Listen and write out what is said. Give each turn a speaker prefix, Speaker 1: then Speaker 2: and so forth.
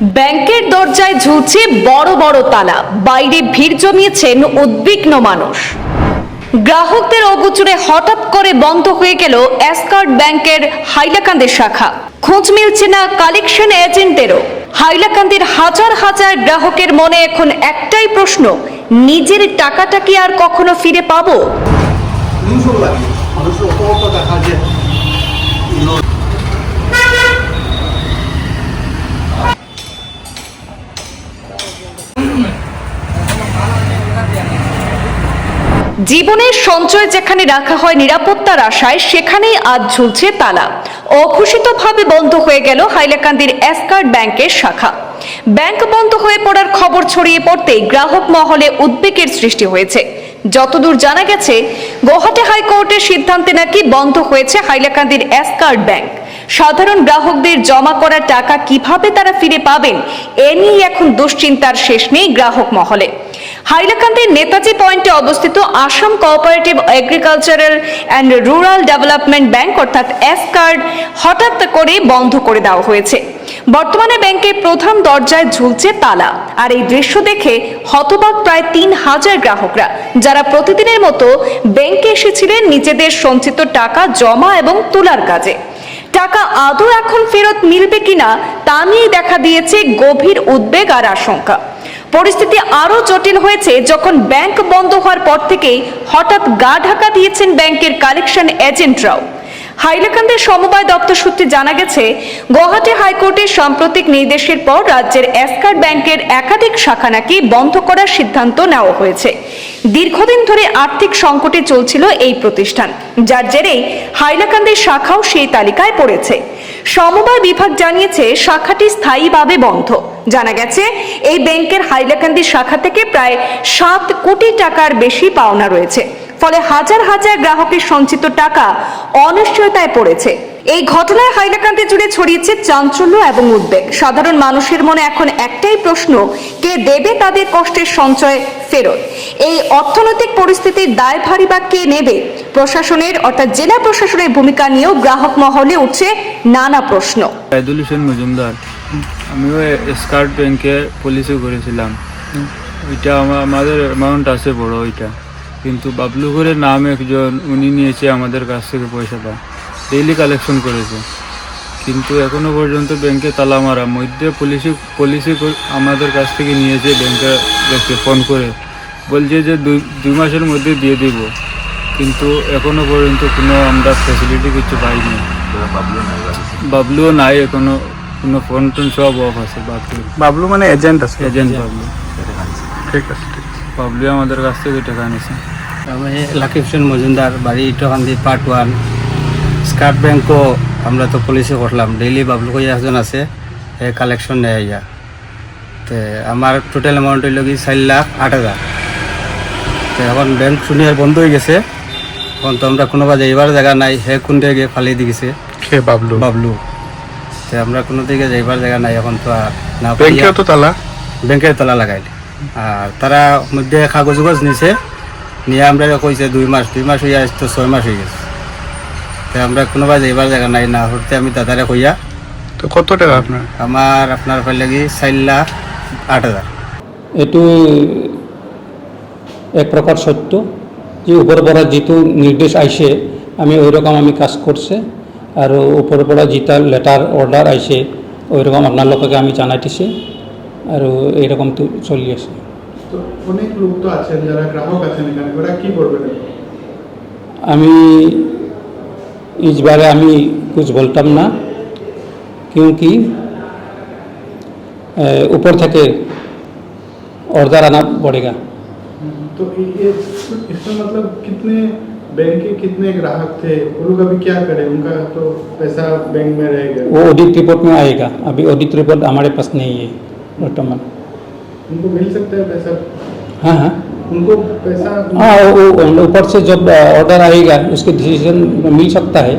Speaker 1: ব্যাংকের দরজায় ঝুলছে বড় বড় তালা। বাইরে ভিড় জমিয়েছেন উদ্বিগ্ন মানুষ। গ্রাহকদের অগোচরে হঠাৎ করে বন্ধ হয়ে গেল অ্যাসকার্ড ব্যাংকের হাইলাকান্দের শাখা। খোঁজ মিলছে না কালেকশন এজেন্টেরও। হাইলাকান্দির হাজার হাজার গ্রাহকের মনে এখন একটাই প্রশ্ন, নিজের টাকাটা কি আর কখনো ফিরে পাবো
Speaker 2: হিংসুক লাগে মানুষের অত অত দেখা যে
Speaker 1: জীবনের সঞ্চয় যেখানে রাখা হয় নিরাপত্তার আশায়, সেখানেই আজ ঝুলছে তালা। অঘোষিতভাবে বন্ধ হয়ে গেল হাইলাকান্দির অ্যাসকার্ড ব্যাংকের শাখা। ব্যাংক বন্ধ হয়ে পড়ার খবর ছড়িয়ে পড়তেই গ্রাহক মহলে উদ্বেগের সৃষ্টি হয়েছে। যতদূর জানা গেছে গুয়াহাটি হাইকোর্টের সিদ্ধান্তে নাকি বন্ধ হয়েছে হাইলাকান্দির এসকার্ড ব্যাংক সাধারণ গ্রাহকদের জমা করা টাকা কীভাবে তারা ফিরে পাবেন, এ নিয়ে এখন দুশ্চিন্তার শেষ নেই গ্রাহক মহলে। হাইলাকান্দির নেতাজি পয়েন্টে অবস্থিত Assam cooperative agricultural and rural development bank অর্থাৎ এস কার্ড হঠাৎ করে বন্ধ করে দেওয়া হয়েছে। বর্তমানে ব্যাংকের প্রধান দরজায় ঝুলছে তালা। আর এই দৃশ্য দেখে হতবাক প্রায় তিন হাজার গ্রাহকরা, যারা প্রতিদিনের মতো ব্যাংকে এসেছিলেন নিজেদের সঞ্চিত টাকা জমা এবং তোলার কাজে। টাকা আদৌ এখন ফেরত মিলবে কিনা, তা নিয়ে দেখা দিয়েছে গভীর উদ্বেগ আর আশঙ্কা। পরিস্থিতি আরও জটিল হয়েছে যখন ব্যাংক বন্ধ হওয়ার পর থেকেই হঠাৎ গা ঢাকা দিয়েছেন ব্যাংকের কালেকশন এজেন্টরাও। হাইলাকান্দের সমবায় দপ্তর সূত্রে জানা গেছে গুয়াহাটি হাইকোর্টের সাম্প্রতিক নির্দেশের পর রাজ্যের এসকার ব্যাংকের একাধিক শাখা নাকি বন্ধ করার সিদ্ধান্ত নেওয়া হয়েছে। দীর্ঘদিন ধরে আর্থিক সংকটে চলছিল এই প্রতিষ্ঠান, যার জেরেই হাইলাকান্দের শাখাও সেই তালিকায় পড়েছে। সমবায় বিভাগ জানিয়েছে, শাখাটি স্থায়ীভাবে বন্ধ। জানা গেছে, এই ব্যাংকের হাইলাকান্দি শাখা থেকে প্রায় সাত কোটি টাকার বেশি পাওনা রয়েছে। ফলে হাজার হাজার গ্রাহকের সঞ্চিত টাকা অনিশ্চয়তায় পড়েছে। এই ঘটনায় হাইলাকান্দি জুড়ে ছড়িয়েছে চাঞ্চল্য এবং উদ্বেগ। সাধারণ মানুষের মনে এখন একটাই প্রশ্ন, কে দেবে তাদের কষ্টের সঞ্চয় ফেরত? এই অর্থনৈতিক পরিস্থিতির দায়ভারী বা কে নেবে? প্রশাসনের অর্থাৎ জেলা প্রশাসনের ভূমিকা নিয়েও গ্রাহক মহলে উঠছে নানা প্রশ্ন।
Speaker 3: সাইদুল হোসেন মজুমদার, আমিও স্কার্ট ব্যাংকে পলিসি করেছিলাম। ওইটা আমা- আমাদের অ্যামাউন্ট আছে বড় ওইটা। কিন্তু বাবলু করে নাম একজন উনি নিয়েছে আমাদের কাছ থেকে পয়সাটা। ডেইলি কালেকশন করেছে। কিন্তু এখনও পর্যন্ত ব্যাংকে তালা মারা। মধ্যে পলিসি কর- আমাদের কাছ থেকে নিয়েছে ব্যাংকে ব্যাংকে ফোন করে। বলছে যে দুই দুই মাসের মধ্যে দিয়ে দিব। কিন্তু এখনও পর্যন্ত কোনো আমরা ফ্যাসিলিটি কিছু পাইনি। বাবলুও নাই এখনও। কোনো ফোন টোন সব অফ আছে বাবলু
Speaker 4: বাবলু মানে এজেন্ট আছে।
Speaker 3: এজেন্ট বাবলু।
Speaker 4: ঠিক আছে।
Speaker 3: বাবলু আমাদের কাছ থেকে টাকা নিছে
Speaker 5: আমি লাকি হোসেন মজুমদার বাড়ি ইটকান্দি পার্ট ওয়ান স্কার্ট ব্যাংকও আমরা তো পলিসি করলাম। ডেইলি বাবলু কই একজন আছে কালেকশন নেয় ইয়া তে আমার টোটাল অ্যামাউন্ট হইল কি চার লাখ আট হাজার। তো এখন ব্যাংক শুনি আর বন্ধ হয়ে গেছে। এখন তো আমরা কোনোবা যাইবার জায়গা নাই হে কোন দিকে ফালি দি গেছে।
Speaker 4: কে বাবলু।
Speaker 5: বাবলু। তো আমরা কোনো দিকে যাইবার জায়গা নাই এখন তো আর না
Speaker 4: ব্যাংকেও তো তালা।
Speaker 5: ব্যাংকের তালা লাগাইলে আর তারা মধ্যে কাগজ উগজ নিছে নিয়ে আমরা কইছে দুই মাস দুই মাস হইয়া তো ছয় মাস হয়ে গেছে। তো আমরা কোনোবা যাইবার জায়গা নাই না হতে আমি দাদারে কইয়া।
Speaker 4: তো কত টাকা আপনার?
Speaker 5: আমার আপনার ফাইল লাগি চার লাখ আট হাজার।
Speaker 6: এইটো এক প্রকার সত্য যে ওপৰৰ পৰা যিটো নিৰ্দেশ আহিছে আমি ওই রকম আমি কাজ করছে আৰু ওপৰৰ পৰা যেটা লেটাৰ অৰ্ডাৰ আহিছে ওই রকম আপোনালোককে আমি জানাই দিছে আৰু এইরকমটো চলি আছে
Speaker 2: তো অনেক লোক তো আছেন যারা গ্রাহক আছেন এখানে ওরা কি করবেন
Speaker 6: আমি इस बारे আমি कुछ বলতাম না क्योंकि अ, ऊपर থেকে ऑर्डर आना पड़ेगा
Speaker 2: तो ये इसका मतलब कितने बैंक के कितने ग्राहक थे वो लोग अभी क्या करें उनका तो पैसा बैंक में रहेगा
Speaker 6: वो ऑडिट रिपोर्ट में आएगा अभी ऑडिट रिपोर्ट हमारे पास नहीं है वर्तमान।
Speaker 2: उनको मिल सकता है पैसा?
Speaker 6: हाँ हाँ।
Speaker 2: उनको पैसा
Speaker 6: हाँ वो वो ऊपर से जब ऑर्डर आएगा उसके डिसीज़न मिल सकता है।